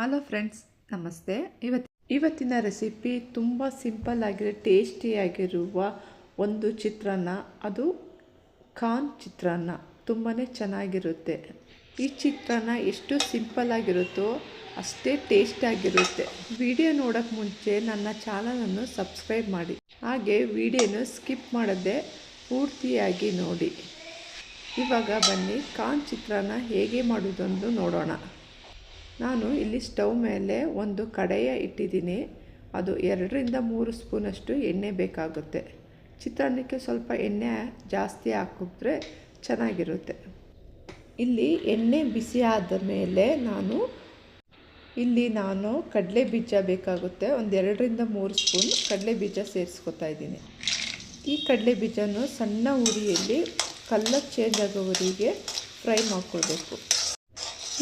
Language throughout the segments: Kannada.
ಹಲೋ ಫ್ರೆಂಡ್ಸ್, ನಮಸ್ತೆ. ಇವತ್ತು, ಇವತ್ತಿನ ರೆಸಿಪಿ ತುಂಬ ಸಿಂಪಲ್ ಆಗಿರೋ ಟೇಸ್ಟಿಯಾಗಿರುವ ಒಂದು ಚಿತ್ರಾನ್ನ. ಅದು ಕಾನ್ ಚಿತ್ರಾನ್ನ. ತುಂಬಾ ಚೆನ್ನಾಗಿರುತ್ತೆ. ಈ ಚಿತ್ರಾನ್ನ ಎಷ್ಟು ಸಿಂಪಲ್ ಆಗಿರುತ್ತೋ ಅಷ್ಟೇ ಟೇಸ್ಟಾಗಿರುತ್ತೆ ವಿಡಿಯೋ ನೋಡೋಕ್ಕೆ ಮುಂಚೆ ನನ್ನ ಚಾನಲನ್ನು ಸಬ್ಸ್ಕ್ರೈಬ್ ಮಾಡಿ. ಹಾಗೆ ವಿಡಿಯೋನು ಸ್ಕಿಪ್ ಮಾಡದೆ ಪೂರ್ತಿಯಾಗಿ ನೋಡಿ. ಇವಾಗ ಬನ್ನಿ ಕಾನ್ ಚಿತ್ರಾನ್ನ ಹೇಗೆ ಮಾಡೋದೊಂದು ನೋಡೋಣ. ನಾನು ಇಲ್ಲಿ ಸ್ಟವ್ ಮೇಲೆ ಒಂದು ಕಡೆಯ ಇಟ್ಟಿದ್ದೀನಿ. ಅದು ಎರಡರಿಂದ ಮೂರು ಸ್ಪೂನಷ್ಟು ಎಣ್ಣೆ ಬೇಕಾಗುತ್ತೆ. ಚಿತ್ರಾನ್ನಕ್ಕೆ ಸ್ವಲ್ಪ ಎಣ್ಣೆ ಜಾಸ್ತಿ ಹಾಕಿದ್ರೆ ಚೆನ್ನಾಗಿರುತ್ತೆ. ಇಲ್ಲಿ ಎಣ್ಣೆ ಬಿಸಿ ಆದ ಮೇಲೆ ನಾನು, ಇಲ್ಲಿ ನಾನು ಕಡಲೆ ಬೀಜ ಬೇಕಾಗುತ್ತೆ. ಒಂದು ಎರಡರಿಂದ ಮೂರು ಸ್ಪೂನ್ ಕಡಲೆ ಬೀಜ ಸೇರಿಸ್ಕೊತಾ ಇದ್ದೀನಿ. ಈ ಕಡಲೆ ಬೀಜನೂ ಸಣ್ಣ ಉರಿಯಲ್ಲಿ ಕಲ್ಲರ್ ಚೇಂಜ್ ಆಗೋವರೆಗೆ ಫ್ರೈ ಮಾಡ್ಕೊಳ್ಬೇಕು.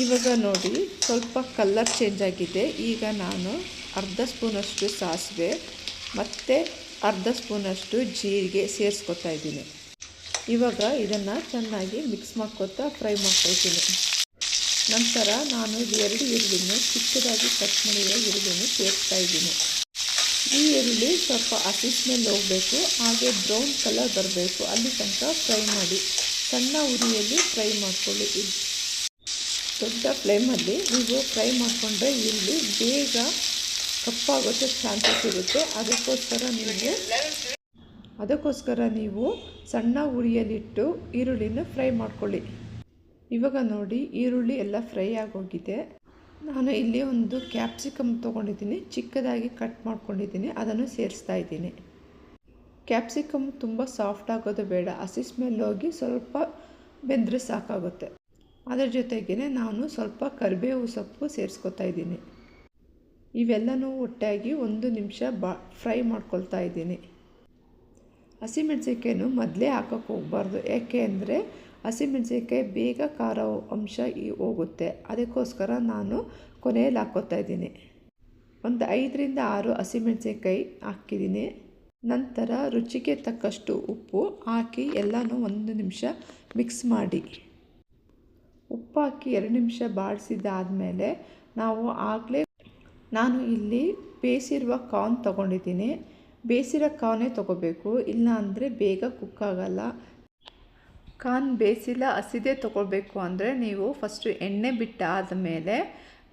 ಇವಾಗ ನೋಡಿ, ಸ್ವಲ್ಪ ಕಲ್ಲರ್ ಚೇಂಜ್ ಆಗಿದೆ. ಈಗ ನಾನು ಅರ್ಧ ಸ್ಪೂನಷ್ಟು ಸಾಸಿವೆ, ಮತ್ತು ಅರ್ಧ ಸ್ಪೂನಷ್ಟು ಜೀರಿಗೆ ಸೇರಿಸ್ಕೊತಾ ಇದ್ದೀನಿ. ಇವಾಗ ಇದನ್ನು ಚೆನ್ನಾಗಿ ಮಿಕ್ಸ್ ಮಾಡ್ಕೊತಾ ಫ್ರೈ ಮಾಡ್ಕೊಳ್ತೀನಿ ನಂತರ ನಾನು ಇದು ಎರಡು ಈರುಳ್ಳಿನ ಚಿಕ್ಕದಾಗಿ ಕಟ್ ಮಾಡಿರೋ ಈರುಳ್ಳಿನ ಸೇರಿಸ್ತಾ ಇದ್ದೀನಿ. ಈ ಈರುಳ್ಳಿ ಸ್ವಲ್ಪ ಹಸಿ ಸ್ಮೆಲ್ ಹೋಗಬೇಕು, ಹಾಗೆ ಬ್ರೌನ್ ಕಲರ್ ಬರಬೇಕು. ಅಲ್ಲಿ ತನಕ ಫ್ರೈ ಮಾಡಿ, ಸಣ್ಣ ಉರಿಯಲ್ಲಿ ಫ್ರೈ ಮಾಡ್ಕೊಳ್ಳಿ. ದೊಡ್ಡ ಫ್ಲೇಮಲ್ಲಿ ನೀವು ಫ್ರೈ ಮಾಡಿಕೊಂಡ್ರೆ ಇಲ್ಲಿ ಬೇಗ ಕಪ್ಪಾಗೋಕ್ಕೆ ಚಾನ್ಸಸ್ ಇರುತ್ತೆ. ಅದಕ್ಕೋಸ್ಕರ ನೀವು ಅದಕ್ಕೋಸ್ಕರ ನೀವು ಸಣ್ಣ ಉರಿಯಲ್ಲಿಟ್ಟು ಈರುಳ್ಳಿನ ಫ್ರೈ ಮಾಡ್ಕೊಳ್ಳಿ. ಇವಾಗ ನೋಡಿ, ಈರುಳ್ಳಿ ಎಲ್ಲ ಫ್ರೈ ಆಗೋಗಿದೆ. ನಾನು ಇಲ್ಲಿ ಒಂದು ಕ್ಯಾಪ್ಸಿಕಮ್ ತೊಗೊಂಡಿದ್ದೀನಿ. ಚಿಕ್ಕದಾಗಿ ಕಟ್ ಮಾಡ್ಕೊಂಡಿದ್ದೀನಿ. ಅದನ್ನು ಸೇರಿಸ್ತಾ ಇದ್ದೀನಿ. ಕ್ಯಾಪ್ಸಿಕಮ್ ತುಂಬ ಸಾಫ್ಟ್ ಆಗೋದು ಬೇಡ. ಹಸಿ ಸ್ಮೆಲ್ ಹೋಗಿ ಸ್ವಲ್ಪ ಬೆಂದರೆ ಸಾಕಾಗುತ್ತೆ. ಅದರ ಜೊತೆಗೇ ನಾನು ಸ್ವಲ್ಪ ಕರಿಬೇವು ಸೊಪ್ಪು ಸೇರಿಸ್ಕೊತಾ ಇದ್ದೀನಿ. ಇವೆಲ್ಲನೂ ಒಟ್ಟಾಗಿ ಒಂದು ನಿಮಿಷ ಬಾ, ಫ್ರೈ ಮಾಡ್ಕೊಳ್ತಾ ಇದ್ದೀನಿ. ಹಸಿಮೆಣ್ಸಿನ್ಕಾಯನ್ನು ಮೊದಲೇ ಹಾಕೋಕ್ಕೆ ಹೋಗಬಾರ್ದು. ಯಾಕೆ ಅಂದರೆ ಹಸಿಮೆಣ್ಸಿನ್ಕಾಯಿ ಬೇಗ ಖಾರ ಅಂಶ ಈ ಹೋಗುತ್ತೆ. ಅದಕ್ಕೋಸ್ಕರ ನಾನು ಕೊನೆಯಲ್ಲಿ ಹಾಕೋತಾ ಇದ್ದೀನಿ. ಒಂದು ಐದರಿಂದ ಆರು ಹಸಿಮೆಣ್ಸಿನ್ಕಾಯಿ ಹಾಕಿದ್ದೀನಿ. ನಂತರ ರುಚಿಗೆ ತಕ್ಕಷ್ಟು ಉಪ್ಪು ಹಾಕಿ ಎಲ್ಲನೂ ಒಂದು ನಿಮಿಷ ಮಿಕ್ಸ್ ಮಾಡಿ. ಉಪ್ಪು ಹಾಕಿ ಎರಡು ನಿಮಿಷ ಬಾಡಿಸಿದ್ದಾದಮೇಲೆ ನಾವು ಆಗಲೇ ನಾನು ಇಲ್ಲಿ ಬೇಯಿಸಿರುವ ಕಾರ್ನ್ ತೊಗೊಂಡಿದ್ದೀನಿ. ಬೇಯಿಸಿರೋ ಕಾರ್ನೇ ತೊಗೋಬೇಕು. ಇಲ್ಲ ಅಂದರೆ ಬೇಗ ಕುಕ್ ಆಗಲ್ಲ. ಕಾರ್ನ್ ಬೇಯಿಸಿಲ್ಲ, ಹಸಿದೇ ತೊಗೊಳ್ಬೇಕು ಅಂದರೆ ನೀವು ಫಸ್ಟು ಎಣ್ಣೆ ಬಿಟ್ಟಾದ ಮೇಲೆ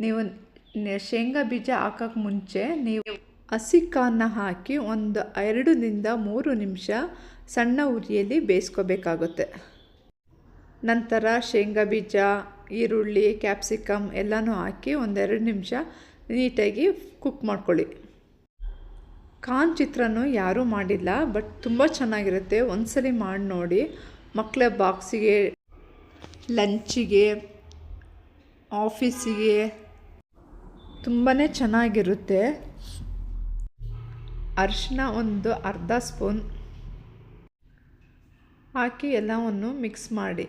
ನೀವು ಶೇಂಗಾ ಬೀಜ ಹಾಕೋಕ್ಕೆ ಮುಂಚೆ ನೀವು ಹಸಿ ಕಾರ್ನ ಹಾಕಿ ಒಂದು ಎರಡರಿಂದ ಮೂರು ನಿಮಿಷ ಸಣ್ಣ ಉರಿಯಲ್ಲಿ ಬೇಯಿಸ್ಕೋಬೇಕಾಗುತ್ತೆ. ನಂತರ ಶೇಂಗಾ ಬೀಜ, ಈರುಳ್ಳಿ, ಕ್ಯಾಪ್ಸಿಕಮ್ ಎಲ್ಲನೂ ಹಾಕಿ ಒಂದೆರಡು ನಿಮಿಷ ನೀಟಾಗಿ ಕುಕ್ ಮಾಡ್ಕೊಳ್ಳಿ. ಕಾನ್ ಚಿತ್ರಾನು ಯಾರೂ ಮಾಡಿಲ್ಲ, ಬಟ್ ತುಂಬ ಚೆನ್ನಾಗಿರುತ್ತೆ. ಒಂದ್ಸಲಿ ಮಾಡಿ ನೋಡಿ. ಮಕ್ಕಳ ಬಾಕ್ಸಿಗೆ, ಲಂಚಿಗೆ, ಆಫೀಸಿಗೆ ತುಂಬಾ ಚೆನ್ನಾಗಿರುತ್ತೆ. ಅರಿಶಿನ ಒಂದು ಅರ್ಧ ಸ್ಪೂನ್ ಹಾಕಿ ಎಲ್ಲವನ್ನು ಮಿಕ್ಸ್ ಮಾಡಿ.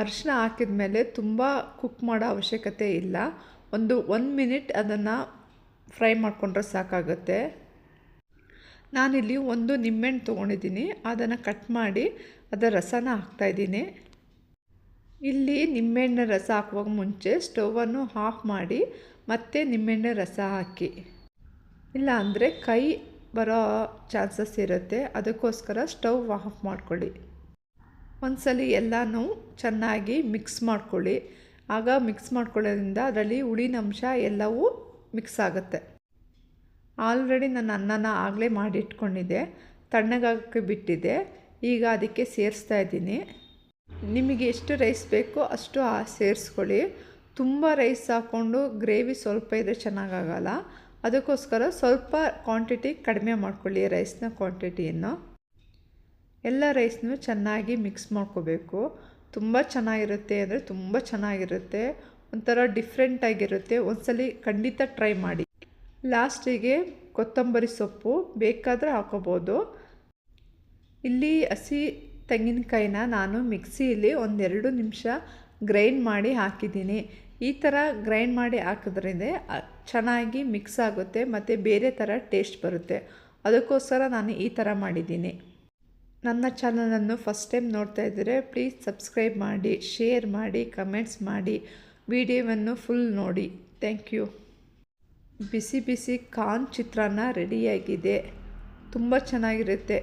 ಅರಿಶಿನ ಹಾಕಿದ ಮೇಲೆ ತುಂಬ ಕುಕ್ ಮಾಡೋ ಅವಶ್ಯಕತೆ ಇಲ್ಲ. ಒಂದು ಒನ್ ಮಿನಿಟ್ ಅದನ್ನು ಫ್ರೈ ಮಾಡಿಕೊಂಡ್ರೆ ಸಾಕಾಗುತ್ತೆ. ನಾನಿಲ್ಲಿ ಒಂದು ನಿಂಬೆಹಣ್ಣು ತೊಗೊಂಡಿದ್ದೀನಿ. ಅದನ್ನು ಕಟ್ ಮಾಡಿ ಅದರ ರಸನ ಹಾಕ್ತಾಯಿದ್ದೀನಿ ಇಲ್ಲಿ ನಿಂಬೆಹಣ್ಣಿನ ರಸ ಹಾಕುವಾಗ ಮುಂಚೆ ಸ್ಟವನ್ನು ಆಫ್ ಮಾಡಿ ಮತ್ತೆ ನಿಂಬೆಹಣ್ಣಿನ ರಸ ಹಾಕಿ. ಇಲ್ಲ ಅಂದರೆ ಕೈ ಬರೋ ಚಾನ್ಸಸ್ ಇರುತ್ತೆ. ಅದಕ್ಕೋಸ್ಕರ ಸ್ಟವ್ ಆಫ್ ಮಾಡ್ಕೊಳ್ಳಿ. ಒಂದ್ಸಲಿ ಎಲ್ಲನೂ ಚೆನ್ನಾಗಿ ಮಿಕ್ಸ್ ಮಾಡ್ಕೊಳ್ಳಿ. ಆಗ ಮಿಕ್ಸ್ ಮಾಡ್ಕೊಳ್ಳೋದ್ರಿಂದ ಅದರಲ್ಲಿ ಹುಳಿನ ಅಂಶ ಎಲ್ಲವೂ ಮಿಕ್ಸ್ ಆಗುತ್ತೆ. ಆಲ್ರೆಡಿ ನಾನು ಅನ್ನನ ಆಗಲೇ ಮಾಡಿಟ್ಕೊಂಡಿದ್ದೆ. ತಣ್ಣಗಾಗಕ್ಕೆ ಬಿಟ್ಟಿದ್ದೆ. ಈಗ ಅದಕ್ಕೆ ಸೇರಿಸ್ತಾ ಇದ್ದೀನಿ. ನಿಮಗೆ ಎಷ್ಟು ರೈಸ್ ಬೇಕೋ ಅಷ್ಟು ಸೇರಿಸ್ಕೊಳ್ಳಿ. ತುಂಬ ರೈಸ್ ಹಾಕ್ಕೊಂಡು ಗ್ರೇವಿ ಸ್ವಲ್ಪ ಇದ್ದರೆ ಚೆನ್ನಾಗಾಗಲ್ಲ. ಅದಕ್ಕೋಸ್ಕರ ಸ್ವಲ್ಪ ಕ್ವಾಂಟಿಟಿ ಕಡಿಮೆ ಮಾಡ್ಕೊಳ್ಳಿ ರೈಸ್ನ ಕ್ವಾಂಟಿಟಿಯನ್ನು. ಎಲ್ಲ ರೈಸ್ನೂ ಚೆನ್ನಾಗಿ ಮಿಕ್ಸ್ ಮಾಡ್ಕೋಬೇಕು. ತುಂಬ ಚೆನ್ನಾಗಿರುತ್ತೆ ಅಂದರೆ ತುಂಬ ಚೆನ್ನಾಗಿರುತ್ತೆ. ಒಂಥರ ಡಿಫ್ರೆಂಟಾಗಿರುತ್ತೆ ಒಂದ್ಸಲಿ ಖಂಡಿತ ಟ್ರೈ ಮಾಡಿ. ಲಾಸ್ಟಿಗೆ ಕೊತ್ತಂಬರಿ ಸೊಪ್ಪು ಬೇಕಾದರೆ ಹಾಕೋಬೋದು. ಇಲ್ಲಿ ಹಸಿ ತೆಂಗಿನಕಾಯಿನ ನಾನು ಮಿಕ್ಸಿಯಲ್ಲಿ ಒಂದೆರಡು ನಿಮಿಷ ಗ್ರೈಂಡ್ ಮಾಡಿ ಹಾಕಿದ್ದೀನಿ. ಈ ಥರ ಗ್ರೈಂಡ್ ಮಾಡಿ ಹಾಕಿದ್ರಿಂದ ಚೆನ್ನಾಗಿ ಮಿಕ್ಸ್ ಆಗುತ್ತೆ ಮತ್ತು ಬೇರೆ ಥರ ಟೇಸ್ಟ್ ಬರುತ್ತೆ. ಅದಕ್ಕೋಸ್ಕರ ನಾನು ಈ ಥರ ಮಾಡಿದ್ದೀನಿ. ನನ್ನ ಚಾನಲನ್ನು ಫಸ್ಟ್ ಟೈಮ್ ನೋಡ್ತಾ ಇದ್ದರೆ ಪ್ಲೀಸ್ ಸಬ್ಸ್ಕ್ರೈಬ್ ಮಾಡಿ, ಶೇರ್ ಮಾಡಿ, ಕಮೆಂಟ್ಸ್ ಮಾಡಿ. ವಿಡಿಯೋವನ್ನು ಫುಲ್ ನೋಡಿ. Thank you. ಬಿಸಿ ಬಿಸಿ ಕಾನ್ ಚಿತ್ರಾನ್ನ ರೆಡಿಯಾಗಿದೆ. ತುಂಬ ಚೆನ್ನಾಗಿರುತ್ತೆ.